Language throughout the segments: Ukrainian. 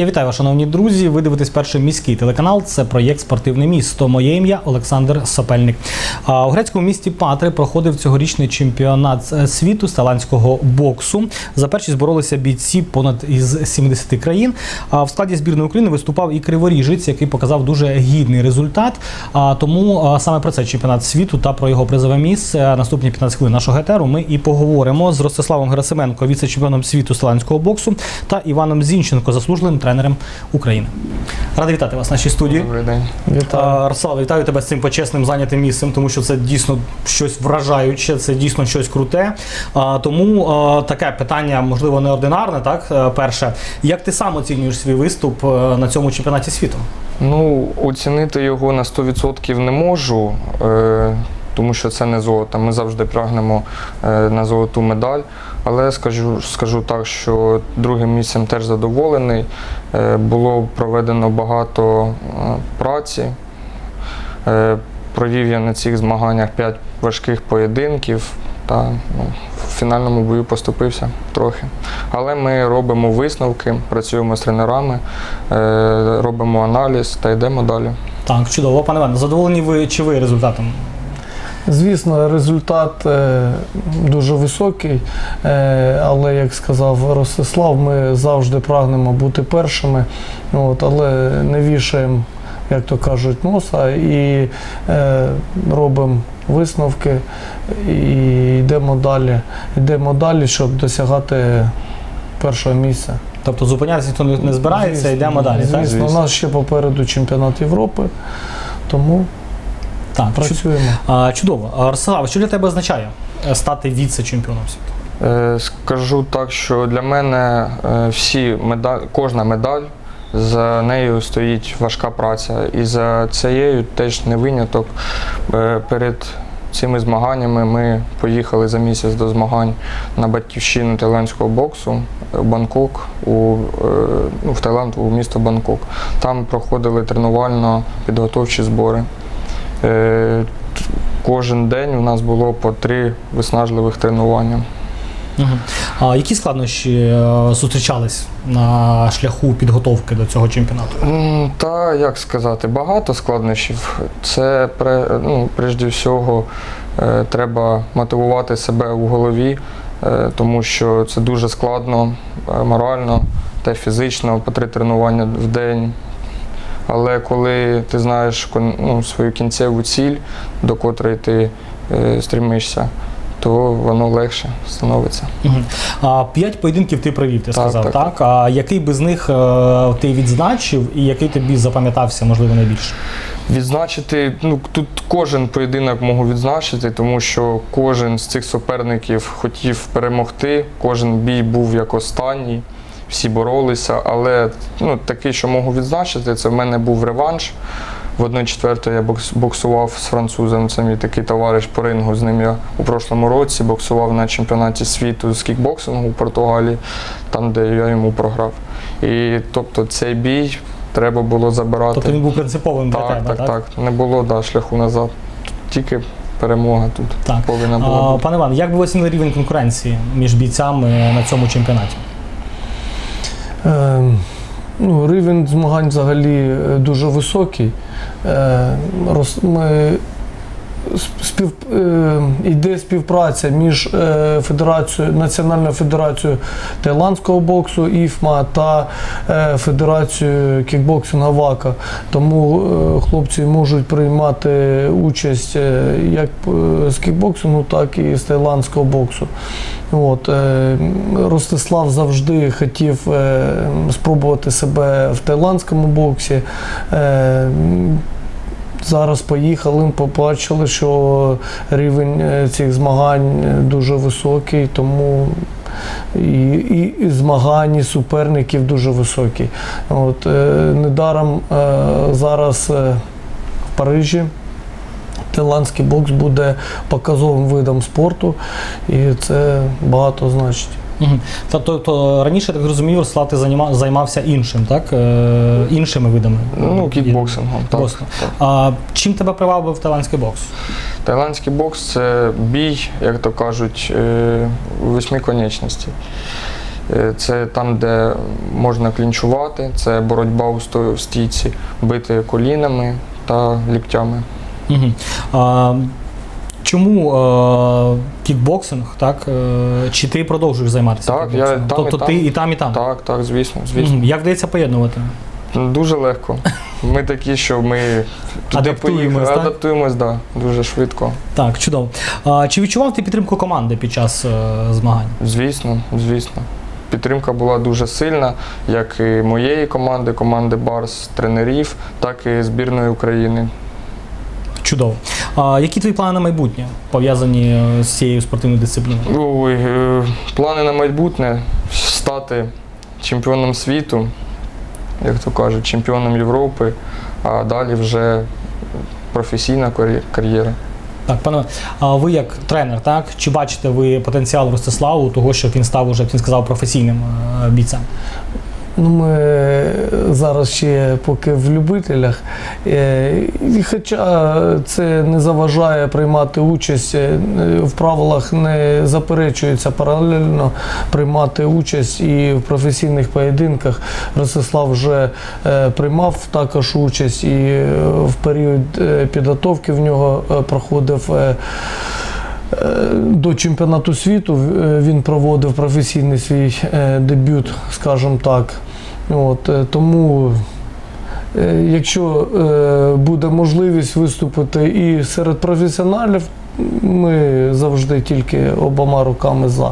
Я вітаю вас, шановні друзі. Ви дивитесь перший міський телеканал. Це проєкт Спортивне місто. Моє ім'я Олександр Сопельник. А, У грецькому місті Патри проходив цьогорічний чемпіонат е, світу з талантського боксу. За першість боролися бійці понад із 70 країн. В складі збірної України виступав і Криворіжець, який показав дуже гідний результат. Тому саме про цей чемпіонат світу та про його призове місце наступні 15 хвилин нашого етеру ми і поговоримо з Ростиславом Герасименко, віце-чемпіоном світу з талантського боксу, та Іваном Зінченко, заслуженим тренером України. Радий вітати вас в нашій студії. Добрий день. Вітаю. Росала, вітаю тебе з цим почесним зайнятим місцем, тому що це дійсно щось вражаюче, це дійсно щось круте. Тому таке питання, можливо, неординарне, так? Е, Перше, як ти сам оцінюєш свій виступ е, на цьому чемпіонаті світу? Ну, оцінити його на 100% не можу, е, тому що це не золото. Ми завжди прагнемо е, на золоту медаль. Але скажу, скажу так, що другим місцем теж задоволений. Е, було проведено багато е, праці. Провів я на цих змаганнях 5 важких поєдинків та ну, в фінальному бою поступився трохи. Але ми робимо висновки, працюємо з тренерами, робимо аналіз та йдемо далі. Так, чудово, пане Іване, задоволені ви чи ви результатом? Звісно, результат е, дуже високий, е, але як сказав Ростислав, ми завжди прагнемо бути першими, от, але не вішаємо, як то кажуть, носа і е, робимо висновки і йдемо далі. Йдемо далі, щоб досягати першого місця. Тобто зупинятися ніхто не- збирається, Звісно, йдемо далі, так? Звісно, у нас ще попереду чемпіонат Європи, тому Так, працюємо. а, чудово. Ростислав, що для тебе означає е, стати віце-чемпіоном світу? Е, Скажу так, що для мене е, всі медаль, кожна медаль, за нею стоїть важка праця. І за цією теж не виняток. Перед цими змаганнями ми поїхали за місяць до змагань на батьківщину таїландського боксу в Бангкок, у, ну, в Таїланд, у місто Бангкок. Там проходили тренувально-підготовчі збори. Е, Кожен день у нас було по три виснажливих тренування. А які складнощі е, зустрічались на шляху підготовки до цього чемпіонату? Та як сказати, багато складнощів. Це ну, прежде всього е, треба мотивувати себе у голові, тому що це дуже складно морально та фізично по три тренування в день. Але коли ти знаєш ну, свою кінцеву ціль, до котрої ти е, стрімишся, то воно легше становиться. Угу. А, п'ять поєдинків ти провів, ти Так, сказав, так, так, А який би з них е, ти відзначив і який тобі запам'ятався, можливо, найбільше? Відзначити, ну тут кожен поєдинок можу відзначити, тому що кожен з цих суперників хотів перемогти, кожен бій був як останній, всі боролися. Але ну, такий, що можу відзначити, це в мене був реванш. В 1-4 я бокс- боксував з французом. Це мій такий товариш по рингу. З ним я у прошлому році боксував на чемпіонаті світу з кікбоксингу у Португалії, там, де я йому програв. І тобто цей бій треба було забирати. Тобто він був принциповим для Так, тебе, так, так. Не було да, шляху назад. Тільки перемога тут Так. повинна була А, бути. пане Іван, як би ви оцінили рівень конкуренції між бійцями на цьому чемпіонаті? Е, ну, рівень змагань взагалі е, дуже високий. Е, ми спів, е, співпраця між е, федерацією, Національною федерацією таїландського боксу ІФМА та е, Федерацією кікбоксингу ВАКа. Тому е, хлопці можуть приймати участь як з кікбоксингу, так і з таїландського боксу. От, Ростислав завжди хотів спробувати себе в таїландському боксі. Зараз поїхали, побачили, що рівень е, цих змагань е, дуже високий, тому і, і, змагань, і суперників дуже високі. От, е, недаром е, зараз е, в Парижі таїландський бокс буде показовим видом спорту, і це багато значить. Угу. Тобто раніше, так зрозумів, Руслав, ти займа- займався іншим, так? Е, іншими видами. Ну, кікбоксингом. Так, так. А чим тебе привабив таїландський бокс? Таїландський бокс це бій, як то кажуть, е, восьми конечностей. Е, Це там, де можна клінчувати, це боротьба у стійці, бити колінами та ліктями. Угу. А, чому е, кікбоксинг, так? Е, чи ти продовжуєш займатися? Так, я кікбоксингом? там і тобто там. ти і там, і там. Так, так, звісно, звісно. Мгм. Як вдається поєднувати? Дуже легко. Ми такі, що ми туди Адаптуємось, поїхали, так? адаптуємось, да, дуже швидко. Так, чудово. А, чи відчував ти підтримку команди під час е, змагань? Звісно, звісно. Підтримка була дуже сильна, як і моєї команди, команди Барс, тренерів, так і збірної України. Чудово. А, які твої плани на майбутнє пов'язані е, з цією спортивною дисципліною? Ой, е, плани на майбутнє стати чемпіоном світу, як то кажуть, чемпіоном Європи, а далі вже професійна кар'єра. Так, пане, а ви як тренер, так? Чи бачите ви потенціал Ростиславу, того, щоб він став уже, як він сказав, професійним е, бійцем? Ну, ми зараз ще поки в любителях. Е, Хоча це не заважає приймати участь е, в правилах, не заперечується паралельно приймати участь і в професійних поєдинках. Ростислав вже е, приймав також участь і е, в період е, підготовки в нього е, проходив. Е, До чемпіонату світу е, він проводив професійний свій е, дебют, скажімо так. От, тому, якщо буде можливість виступити і серед професіоналів, ми завжди тільки обома руками за.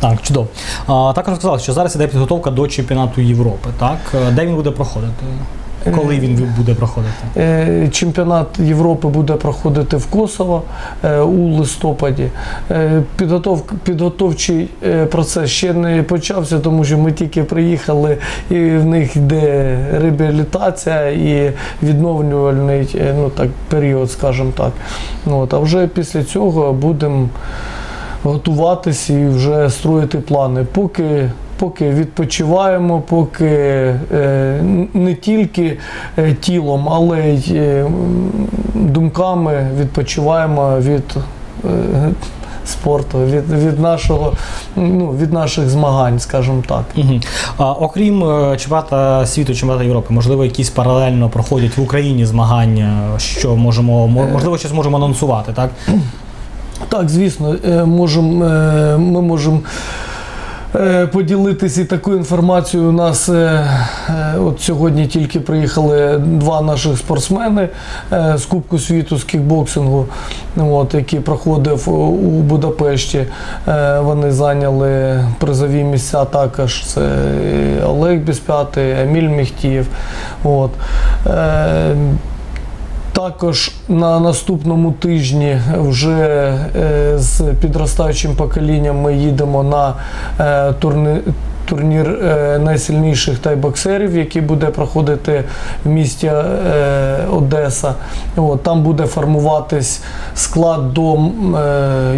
Так, чудово. А, також сказали, що зараз іде підготовка до чемпіонату Європи. Так? Де він буде проходити? Коли він буде проходити? Е, Чемпіонат Європи буде проходити в Косово е, у листопаді. Е, Підготовка, підготовчий процес ще не почався, тому що ми тільки приїхали, і в них йде реабілітація і відновлювальний ну, так, період, скажімо так. Ну, От, а вже після цього будемо готуватись і вже строїти плани. Поки Поки відпочиваємо, поки е, не тільки е, тілом, але й е, думками відпочиваємо від спорту, від, від, нашого, ну, від наших змагань, скажімо так. Угу. А, окрім чемпіоната світу, чемпіоната Європи, можливо, якісь паралельно проходять в Україні змагання, що можемо, можливо, щось можемо анонсувати, так? Так, звісно, можем, ми можемо поділитися і такою інформацією. У нас е, е, от сьогодні тільки приїхали два наших спортсмени е, з Кубку світу з кікбоксингу, от, який проходив у Будапешті. Е, Вони зайняли призові місця також. Це Олег Біспятий, Еміль Міхтієв. От. Також на наступному тижні вже е, з підростаючим поколінням ми їдемо на е, турни, турнір е, найсильніших тайбоксерів, який буде проходити в місті е, Одеса. Там буде формуватись склад до е,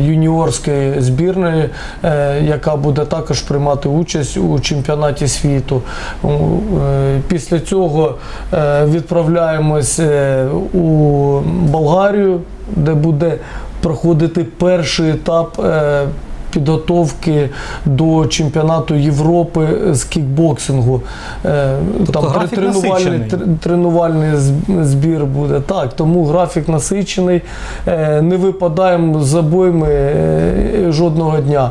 юніорської збірної, яка буде також приймати участь у чемпіонаті світу. Після цього відправляємось у Болгарію, де буде проходити перший етап. Підготовки до чемпіонату Європи з кікбоксингу. Е, Тобто графік тренувальний, тренувальний збір буде. Так, тому графік насичений. Е, Не випадаємо з обойми е, жодного дня.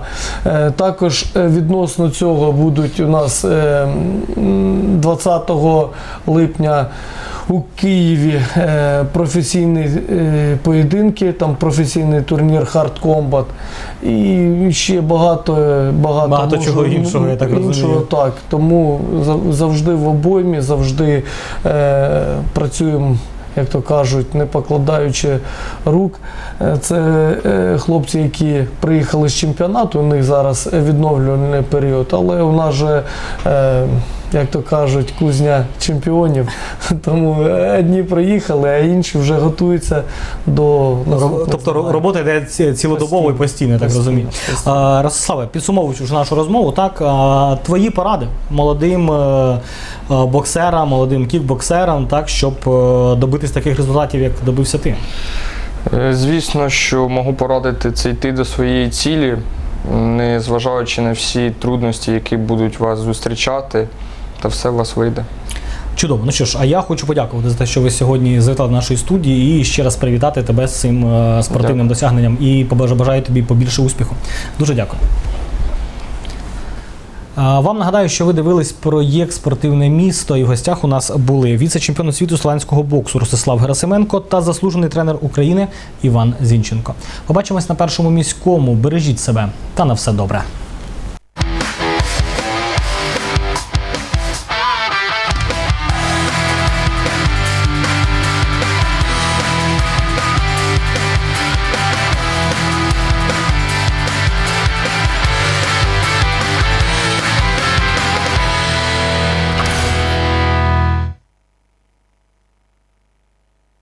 Також відносно цього будуть у нас е, 20 липня у Києві е, професійні е, поєдинки, там професійний турнір Hard Combat і ще багато багато, Багато чого іншого, я так розумію. іншого, так. Тому завжди в обоймі, завжди е, працюємо. Як то кажуть, не покладаючи рук. Е, Це хлопці, які приїхали з чемпіонату, у них зараз відновлювальний період, але у нас же, як то кажуть, кузня чемпіонів. Тому одні приїхали, а інші вже готуються до Тобто ро- робота йде цілодобово і постійно, так розумію. Ростиславе, підсумовуючи вже нашу розмову, так твої поради молодим е, е, боксерам, молодим кікбоксерам, так, щоб е, добитись таких результатів, як добився ти. Е, Звісно, що можу порадити це йти до своєї цілі, не зважаючи на всі трудності, які будуть вас зустрічати, та все у вас вийде. Чудово. Ну що ж, а я хочу подякувати за те, що ви сьогодні завітали до нашої студії і ще раз привітати тебе з цим е, спортивним Дякую. досягненням і побажа- бажаю тобі побільше успіху. Дуже дякую. Вам нагадаю, що ви дивились проєкт Спортивне місто, і в гостях у нас були віце-чемпіон світу славянського боксу Ростислав Герасименко та заслужений тренер України Іван Зінченко. Побачимось на першому міському. Бережіть себе та на все добре.